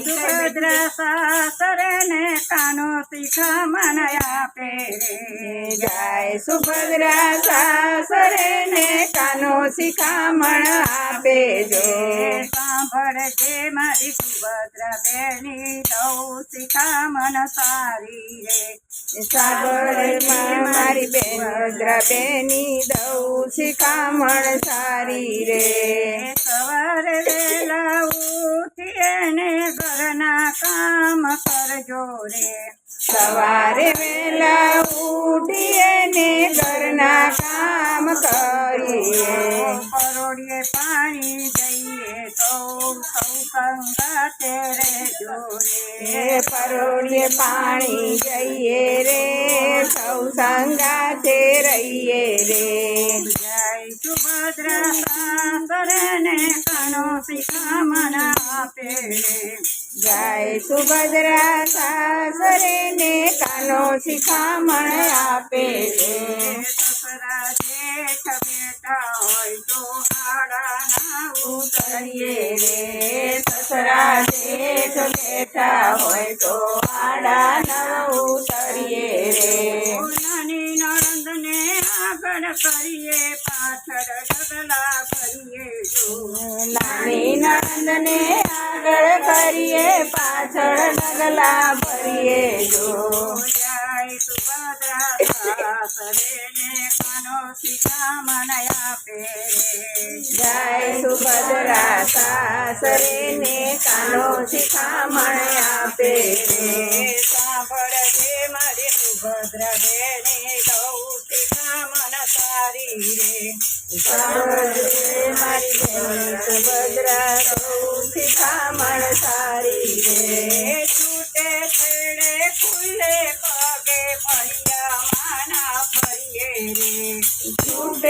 સુભદ્રા સાસરે ને કાનો શિખામણ આપે રે જય સુભદ્રા ને કાનો શિખામણ આપે જો સાંભળજે મારી સુભદ્રા બેની દઉં શિખામણ સારી રે. સાગરમાં મારી બેન બેની દઉં શિખામણ સારી રે. સવારે વેલા ઉઠીએ ને ઘરના કામ કરજો રે. સવારે વહેલા ઉઠીએ ને ઘરના કામ કરીએ પરોડીએ પાણી સંગાતે રહેજો એ રે પરોળીએ પાણી જઈએ રે સૌ સંગાતે રહીએ રે. જય સુભદ્રા સાસરે ને કાનો શિખામણ આપે રે. જય સુભદ્રા સાસરે ને કાનો શિખામણ આપે બેઠા હોય તો આડા ન ઉતરીએ રે. નાની નણંદને આગળ કરીએ પાછળ ડગલા કરીએ જો. નાની નણંદને આગળ કરીએ પાછળ ડગલા ભરીએ જો. જય સુભદ્રા સાસરે ને કાનો શિખામણ આપે રે સાંભળજે મારી સુભદ્રા બેને ગૌ શિખામણ સારી રે. સાંભળજે મારી બેન સુભદ્રા સૌ શિખામણ સારી રે છૂટે છેડે ખુલ્લે પગે ફળિયા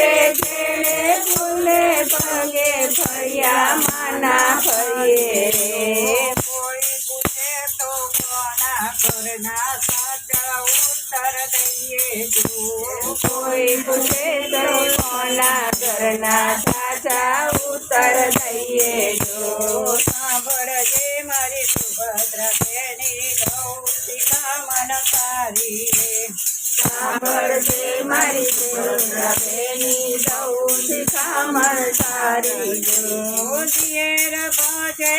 છેડે ફૂલે પગે ફળિયા માના ફરીએ રે કોઈ પૂછે તો કોના ઘરના સાચા ઉત્તર દઈએ તું કોઈ પૂછે તો કોના ઘરના સાચા ઉત્તર દઈએ જો સાંભળજે મારી સુભદ્રા બેની ગૌ શિખામણ સારી રે સાંભળજે મારી સુભદ્રા બેની સૌ શિખામણ સારી જો ઝેર બાજે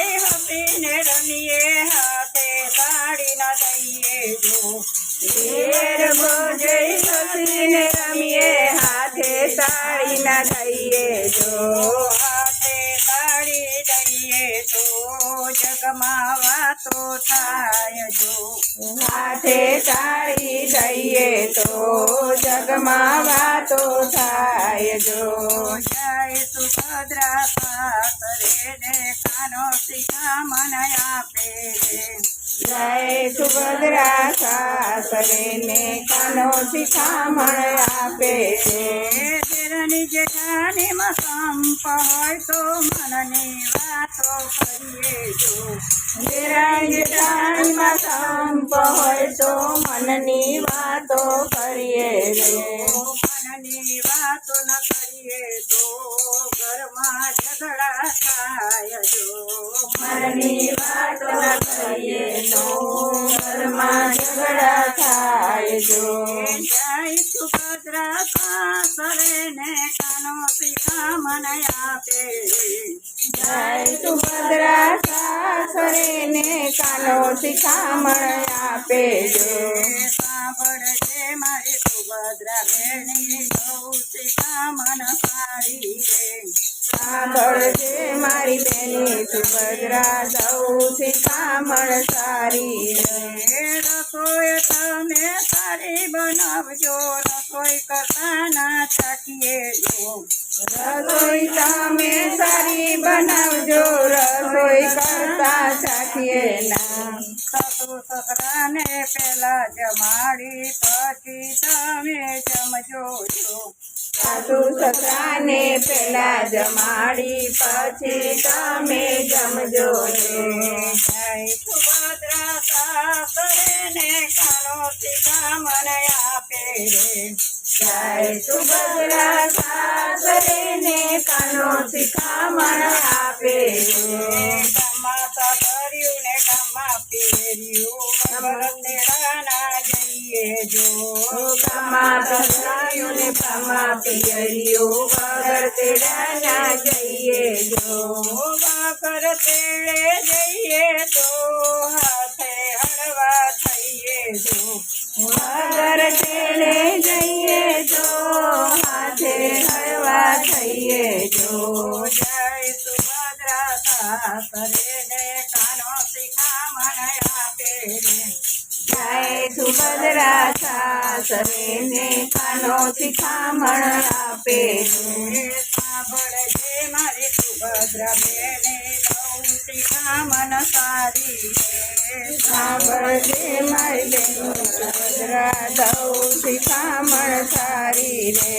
રમીએ હાથે સાડી ના. દઈએ જો રમીએ હાથે સાડી ના દઈએ જો તો જગમાં વાતો થાય જો. હાથે તાળી દઈએ તો જગમાં વાતો થાય જો. જય સુભદ્રા ને કાનો શિખામણ આપે રે જય સુભદ્રા સાસરે ને કાનો શિખામણ આપે છે. તેરની જેઠાને સંપ હોય તો મનની વાતો કરીએ જો. નિરાય જેઠાણીમાં સંપ હોય તો મનની વાતો કરીએ રે મનની વાતો ન કરીએ તો ઘરમાં ઝઘડા થાય જો. મનની વાતો ન કરીએ તો ઘરમાં ઝઘડા થાય જો. જય શિખામણ આપે જય સુભદ્રા સાસરે ને કાનો શિખામણ આપે સાંભળજે મારી સુભદ્રા બેની ગૌ શિખામણ સારી રે સાંભળજે મારી બેની સુભદ્રા દઉં શિખામણ સારી રે રસોઈ તમે સારી બનાવજો રસોઈ કરતા ના થાકીએ જો. રસોઈ તમે સારી બનાવજો, રસોઈ કરતા ચાખીએ ના. સાસુ જમાડી, પછી તમે જમજો છો. સાસુ સસરાને પેલા જમાડી, પછી તમે જમજો છો. સુભદ્રા સાસરે ને કાનો મને આપે રે. જય સુભદ્રા સાસરે ને કમ પહેર્યું જઈએ જો ગામમાં સસરાયું ને પામાં પિયરિયું વગર જઈએ જો તેડે જઈએ તો હાથે હળવા થઈએ જો. વગર તેડે જઈએ જો હાથે હળવા થઈએ જો જય સુભદ્રા ને કાનો મને આપે જય સુભદ્રા સાસરે ને કાનો શિખામણ આપે સાંભળજે મારી સુભદ્રા બેને દઉં શિખામણ સારી રે સાંભળજે મારી બેન સુભદ્રા દઉં શિખામણ સારી રે